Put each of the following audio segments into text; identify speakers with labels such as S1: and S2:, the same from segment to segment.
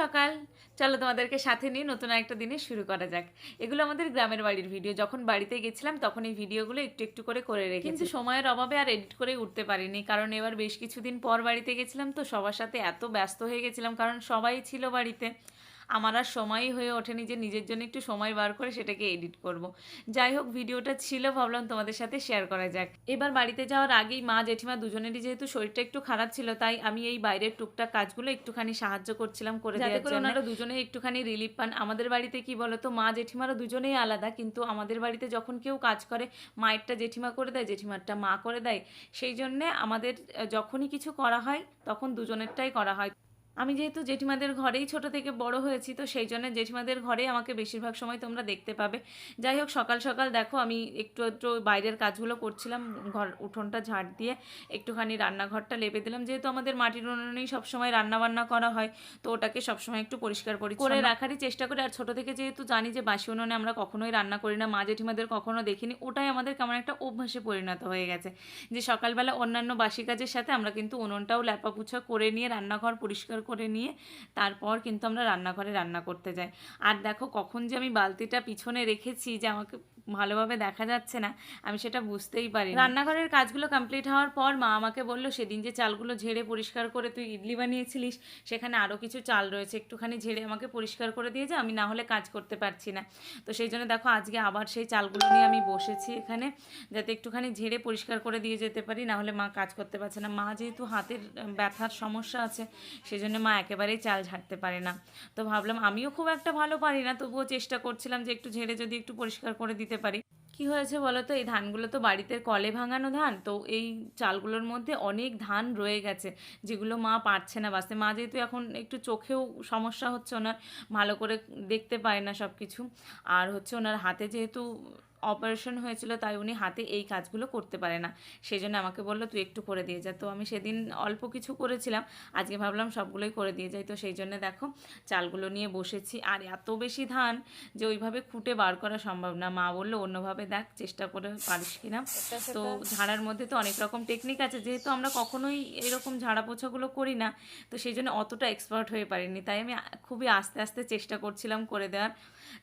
S1: সকাল। চলো তোমাদেরকে সাথে নিয়ে নতুন একটা দিনে শুরু করা যাক। এগুলো আমাদের গ্রামের বাড়ির ভিডিও যখন বাড়িতে গেছিলাম, তখন এই ভিডিওগুলো একটু একটু করে করে রেখে কিন্তু সময়ের অভাবে আর এডিট করে উঠতে পারিনি। কারণ এবার বেশ কিছুদিন পর বাড়িতে গেছিলাম, তো সবার সাথে এত ব্যস্ত হয়ে গেছিলাম। কারণ সবাই ছিল বাড়িতে। আমার আর সময়ই হয়ে ওঠেনি যে নিজের জন্য একটু সময় বার করে সেটাকে এডিট করব। যাই হোক ভিডিওটা ছিল ভাবলাম তোমাদের সাথে শেয়ার করা যাক। এবার বাড়িতে যাওয়ার আগেই মা জেঠিমা দুজনেরই যেহেতু শরীরটা একটু খারাপ ছিল তাই আমি এই বাইরের টুকটাক কাজগুলো একটুখানি সাহায্য করছিলাম করে দেওয়ার জন্য। ওনারা দুজনে একটুখানি রিলিফ পান। আমাদের বাড়িতে কি বলতো মা জেঠিমারা দুজনেই আলাদা কিন্তু আমাদের বাড়িতে যখন কেউ কাজ করে মায়েরটা জেঠিমা করে দেয় জেঠিমারটা মা করে দেয়। সেই জন্যে আমাদের যখনই কিছু করা হয় তখন দুজনেরটাই করা হয়। আমি যেহেতু জেঠিমাদের ঘরেই ছোট থেকে বড় হয়েছি তো সেই জন্য জেঠিমাদের ঘরেই আমাকে বেশিরভাগ সময় তোমরা দেখতে পাবে। যাই হোক সকাল সকাল দেখো আমি একটু একটু বাইরের কাজগুলো করছিলাম ঘর উঠোনটা ঝাড় দিয়ে একটুখানি রান্নাঘরটা লেপে দিলাম। যেহেতু আমাদের মাটির উনুনেই সবসময় রান্নাবান্না করা হয় তো ওটাকে সবসময় একটু পরিষ্কার পরিচ্ছন্ন করে রাখারই চেষ্টা করি আর ছোট থেকে যেহেতু জানি যে বাসি উনুনে আমরা কখনোই রান্না করি না মা জেঠিমাদের কখনো দেখিনি ওটাই আমাদের কেমন একটা অভ্যাসে পরিণত হয়ে গেছে। যে সকালবেলা অন্যান্য বাসি কাজের সাথে আমরা কিন্তু উনুনটাও ল্যাপাপুছা করে নিয়ে রান্নাঘর পরিষ্কার করে নিয়ে তারপর কিন্তু আমরা রান্নাঘরে রান্না করতে যাই। আর দেখো কখন যে আমি বালতিটা পিছনে রেখেছি যে আমাকে ভালোভাবে দেখা যাচ্ছে না, আমি সেটা বুঝতেই পারি রান্নাঘরের কাজগুলো কমপ্লিট হওয়ার পর মা আমাকে বলল, সেদিন যে চালগুলো ঝেড়ে পরিষ্কার করে তুই ইডলি বানিয়েছিলিস, সেখানে আরও কিছু চাল রয়েছে, একটুখানি ঝেড়ে আমাকে পরিষ্কার করে দিয়ে যা, আমি না হলে কাজ করতে পারছি না। তো সেই জন্য দেখো আজকে আবার সেই চালগুলো নিয়ে আমি বসেছি এখানে, যাতে একটুখানি ঝেড়ে পরিষ্কার করে দিয়ে যেতে পারি, না হলে মা কাজ করতে পারছে না। মা যেহেতু হাতের ব্যথার সমস্যা আছে সেই জন্য মা একেবারেই চাল ঝাড়তে পারে না। তো ভাবলাম আমিও খুব একটা ভালো পারি না, তবুও চেষ্টা করছিলাম যে একটু ঝেড়ে যদি একটু পরিষ্কার করে দিতে পারি। কি হয়েছে বলো তো এই ধানগুলো তো বাড়িতে কলে ভাঙানো ধান, তো এই চালগুলোর মধ্যে অনেক ধান রয়ে গেছে, যেগুলো মা পারছে না। বাঁচতে মা যেহেতু এখন একটু চোখেও সমস্যা হচ্ছে, ওনার ভালো করে দেখতে পায় না সব কিছু আর হচ্ছে ওনার হাতে যেহেতু অপারেশন হয়েছিল তাই উনি হাতে এই কাজগুলো করতে পারে না। সেই জন্য আমাকে বলল তুই একটু করে দিয়ে যা। তো আমি সেদিন অল্প কিছু করেছিলাম আজকে ভাবলাম সবগুলোই করে দিয়ে যাই। তো সেই জন্য দেখো চালগুলো নিয়ে বসেছি। আর এত বেশি ধান যে ওইভাবে খুঁটে বার করা সম্ভব না। মা বলল অন্যভাবে দেখ চেষ্টা করে পারিস কিনা। তো ঝাড়ার মধ্যে তো অনেক রকম টেকনিক আছে। যেহেতু আমরা কখনোই এরকম ঝাড়া পোছাগুলো করি না তো সেই জন্য অতটা এক্সপার্ট হয়ে পারিনি। তাই আমি খুবই আস্তে আস্তে চেষ্টা করছিলাম করে দেওয়ার।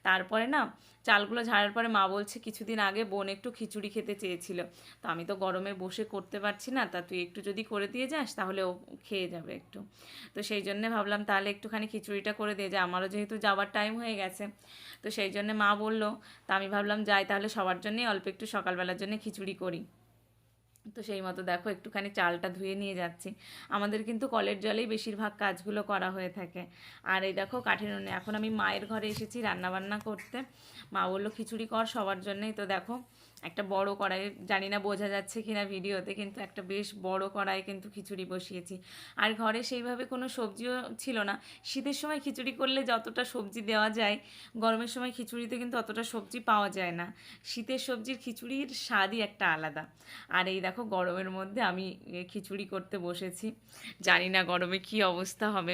S1: তারপরে না চালগুলো ঝাড়ার পরে মা বলছে কিছুদিন আগে বোন একটু খিচুড়ি খেতে চেয়েছিল। তো আমি তো গরমে বসে করতে পারছি না, তা তুই একটু যদি করে দিয়ে যাস তাহলে ও খেয়ে যাবে একটু। তো সেই জন্যে ভাবলাম তাহলে একটুখানি খিচুড়িটা করে দিয়ে যা, আমারও যেহেতু যাওয়ার টাইম হয়ে গেছে। তো সেই জন্যে মা বলল, তা আমি ভাবলাম যাই তাহলে সবার জন্যই অল্প একটু সকালবেলার জন্য খিচুড়ি করি। তো সেই মতো দেখো, একটুখানি চালটা ধুয়ে নিয়ে যাচ্ছি। আমাদের কিন্তু কলের জলেই বেশিরভাগ কাজগুলো করা হয়ে থাকে। আর এই দেখো কাঠের উনুনে, এখন আমি মায়ের ঘরে এসেছি রান্নাবান্না করতে। মা বলল, খিচুড়ি কর সবার জন্যেই। তো দেখো একটা বড় কড়াই জানি না বোঝা যাচ্ছে কিনা ভিডিওতে কিন্তু একটা বেশ বড় কড়াই কিন্তু খিচুড়ি বসিয়েছি। আর ঘরে সেইভাবে কোনো সবজিও ছিল না। শীতের সময় খিচুড়ি করলে যতটা সবজি দেওয়া যায় গরমের সময় খিচুড়িতে কিন্তু অতটা সবজি পাওয়া যায় না। শীতের সবজির খিচুড়ির স্বাদই একটা আলাদা। আর এই দেখো গরমের মধ্যে আমি খিচুড়ি করতে বসেছি। জানি না গরমে কি অবস্থা হবে।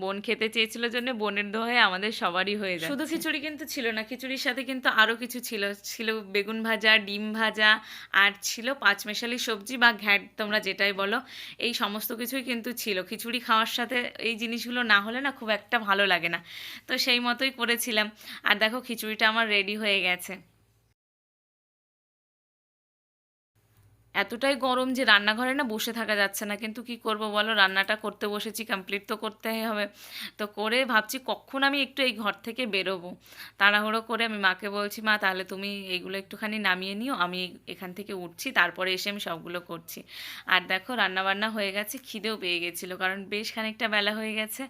S1: বোন খেতে চেয়েছিল জন্য বোনের দোহায় আমাদের সবারই হয়ে যায় শুধু খিচুড়ি কিন্তু ছিল না খিচুড়ির সাথে কিন্তু আরও কিছু ছিল। ছিল বেগুন ভাজা ডিম ভাজা আর ছিল পাঁচমেশালি সবজি বা ঘ্যাট, তোমরা যেটাই বলো। এই সমস্ত কিছুই কিন্তু ছিল। খিচুড়ি খাওয়ার সাথে এই জিনিসগুলো না হলে না খুব একটা ভালো লাগে না। তো সেই মতোই করেছিলাম। আর দেখো, খিচুড়িটা আমার রেডি হয়ে গেছে। এতটাই গরম যে রান্নাঘরে না বসে থাকা যাচ্ছে না। কিন্তু কি করব বলো? রান্নাটা করতে বসেছি কমপ্লিট তো করতেই হবে। তো করে ভাবছি কখন আমি একটু এই ঘর থেকে বেরোবো। তাড়াহুড়ো করে আমি মাকে বলছি মা তাহলে তুমি এইগুলো একটুখানি নামিয়ে নিও আমি এখান থেকে উঠছি তারপরে এসে আমি সবগুলো করছি। আর দেখো রান্নাবান্না হয়ে গেছে খিদেও পেয়ে গেছিল কারণ বেশ খানিকটা বেলা হয়ে গেছে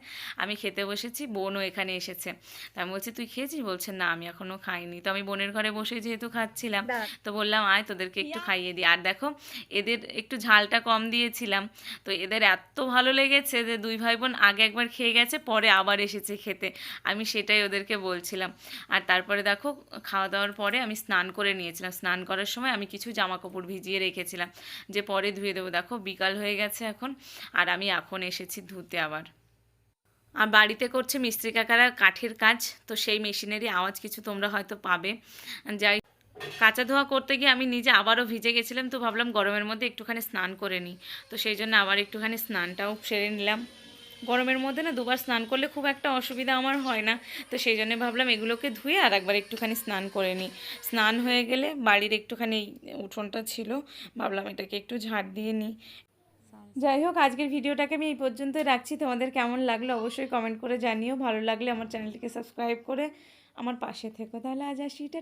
S1: আমি খেতে বসেছি বোনও এখানে এসেছে। তা আমি বলছি তুই খেয়েছিস? বলছে না আমি এখনও খাইনি। তো আমি বোনের ঘরে বসে যেহেতু খাচ্ছিলাম তো বললাম আয় তোদেরকে একটু খাইয়ে দিই। আর দেখো এদের একটু ঝালটা কম দিয়েছিলাম। তো এদের এত ভালো লেগেছে যে দুই ভাই বোন আগে একবার খেয়ে গেছে, পরে আবার এসেছে খেতে। আমি সেটাই ওদেরকে বলছিলাম। আর তারপরে দেখো, খাওয়া দাওয়ার পরে আমি স্নান করে নিয়েছিলাম। স্নান করার সময় আমি কিছু জামা কাপড় ভিজিয়ে রেখেছিলাম। যে পরে ধুয়ে দেবো। দেখো, বিকাল হয়ে গেছে এখন, আর আমি এখন এসেছি ধুতে আবার। আর বাড়িতে করছে মিস্ত্রি কাকারা কাঠের কাজ, তো সেই মেশিনেরই আওয়াজ কিছু তোমরা হয়তো পাবে। যাই কাঁচা ধোয়া করতে গিয়ে আমি নিজে আবারও ভিজে গেছিলাম, তো ভাবলাম গরমের মধ্যে একটুখানি স্নান করে নিই। তো সেই জন্য আবার একটুখানি স্নানটাও সেরে নিলাম। গরমের মধ্যে না দুবার স্নান করলে খুব একটা অসুবিধা আমার হয় না, তো সেই জন্য ভাবলাম এগুলোকে ধুয়ে আর একবার একটুখানি স্নান করে নিই। স্নান হয়ে গেলে বাড়ির একটুখানি উঠোনটা ছিল, ভাবলাম এটাকে একটু ঝাড় দিয়ে নিই। যাই হোক, আজকের ভিডিওটাকে আমি এই পর্যন্তই রাখছি। তোমাদের কেমন লাগল অবশ্যই কমেন্ট করে জানিও। ভালো লাগলে আমার চ্যানেলটিকে সাবস্ক্রাইব করে আমার পাশে থেকো। তাহলে আজ আসি